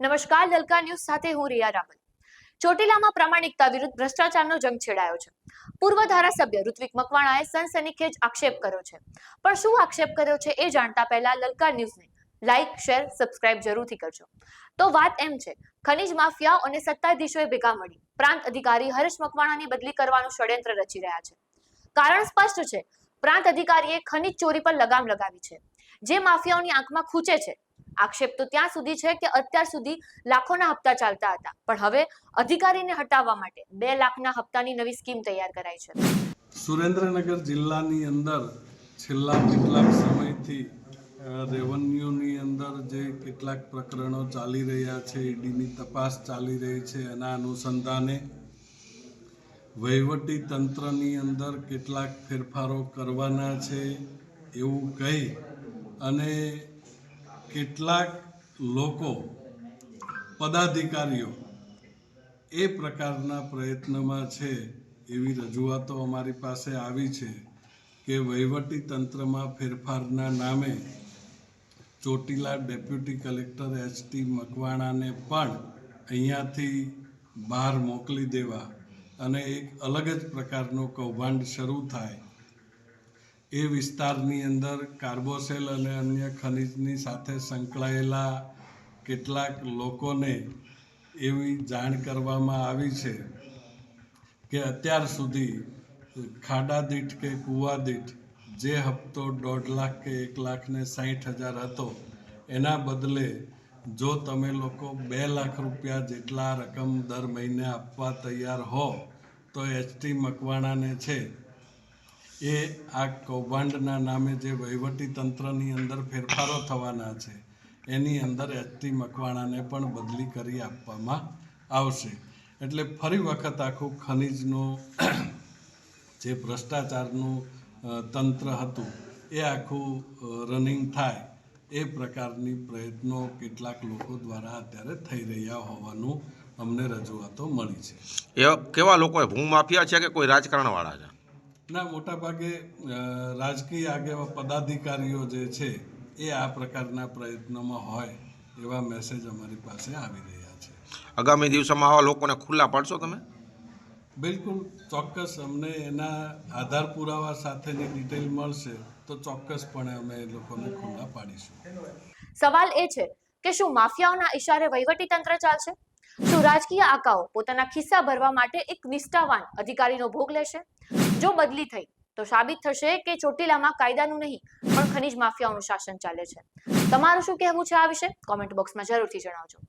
નમસ્કાર, લલકા ન્યૂઝ સાથે હું રિયા રાવલ. ચોટીલામાં પ્રામાણિકતા વિરુદ્ધ ભ્રષ્ટાચારનો જંગ છેડાયો છે. પૂર્વ ધારાસભ્ય ઋત્વિક મકવાણાએ સનસનીખેજ આક્ષેપ કર્યો છે. પણ શું આક્ષેપ કર્યો છે એ જાણતા પહેલા લલકા ન્યૂઝને લાઇક શેર, સબસ્ક્રાઇબ જરૂરથી કરજો. તો વાત એમ છે, ખનીજ માફિયાઓ અને સત્તાધીશોએ ભેગા મળી. પ્રાંત અધિકારી હર્ષ મકવાણાની બદલી કરવાનું ષડયંત્ર રચી રહ્યા છે. કારણ સ્પષ્ટ છે, પ્રાંત અધિકારીએ ખનિજ ચોરી પર લગામ લગાવી છે. જે માફિયાઓની આંખમાં ખૂચે છે આક્ષેપ તો ત્યાં સુધી છે કે અત્યાર સુધી લાખોના હપ્તા ચાલતા હતા. પણ હવે અધિકારીને હટાવવા માટે બે લાખના હપ્તાની નવી સ્કીમ તૈયાર કરાઈ છે. સુરેન્દ્રનગર જિલ્લાની અંદર છેલ્લા કેટલાક સમયથી રેવન્યુની અંદર જે કેટલાક પ્રકરણો ચાલી રહ્યા છે, ઈડીની તપાસ ચાલી રહી છે, એના અનુસંધાને વહીવટી તંત્રની અંદર કેટલાક ફેરફારો કરવાના છે એવું કહી અને કેટલાક લોકો, પદાધિકારીઓ એ પ્રકારના પ્રયત્નમાં છે એવી રજૂઆતો અમારી પાસે આવી છે કે વહીવટી તંત્રમાં ફેરફારના નામે Chotila deputy collector H T મકવાણાને પણ અહીંયાથી બહાર મોકલી દેવા અને એક અલગ જ પ્રકારનો કૌભાંડ શરૂ થાય એ વિસ્તારની અંદર કાર્બોસેલ અને અન્ય ખનિજની સાથે સંકળાયેલા કેટલાક લોકોને એવી જાણ કરવામાં આવી છે કે અત્યાર સુધી ખાડા દીઠ કે કૂવા દીઠ જે હપ્તો દોઢ લાખ કે એક લાખને સાહીઠ હજાર હતો, એના બદલે જો તમે લોકો બે લાખ રૂપિયા જેટલા રકમ દર મહિને આપવા તૈયાર હો, તો એચટી મકવાણાને છે એ આ કૌભાંડના નામે જે વહીવટી તંત્રની અંદર ફેરફારો થવાના છે, એની અંદર એચટી મકવાણાને પણ બદલી કરી આપવામાં આવશે. એટલે ફરી વખત આખું ખનીજનો જે ભ્રષ્ટાચારનું તંત્ર હતું, એ આખું રનિંગ થાય, એ પ્રકારની પ્રયત્નો કેટલાક લોકો દ્વારા અત્યારે થઈ રહ્યા હોવાનું અમને રજૂઆતો મળી છે. એવા કેવા લોકો ભૂમાફિયા છે કે કોઈ રાજકારણવાળા છે? ના મોટાભાગે રાજકીય આગેવા પદાધિકારીઓ જે છે એ આ પ્રકારના પ્રયત્નોમાં હોય એવા મેસેજ અમારી પાસે આવી રહ્યા છે. આગામી દિવસોમાં આવા લોકોને ખુલ્લા પાડશો તમે? બિલકુલ ચોક્કસ અમને એના આધાર પુરાવા સાથેની ડિટેલ મળશે તો ચોક્કસપણે અમે એ લોકોને ખુલ્લા પાડીશું. સવાલ એ છે કે શું માફિયાઓના ઇશારે વહીવટી તંત્ર ચાલશે? શું રાજકીય આકાઓ પોતાના ખિસ્સા ભરવા માટે એક નિષ્ઠાવાન અધિકારીનો ભોગ લેશે? જો બદલી થઈ, તો સાબિત થશે કે ચોટીલામાં કાયદાનું નહીં, પણ ખનીજ માફિયાઓનું શાસન ચાલે છે. તમારું શું કહેવું છે આ વિશે? કોમેન્ટ બોક્સમાં જરૂરથી જણાવજો.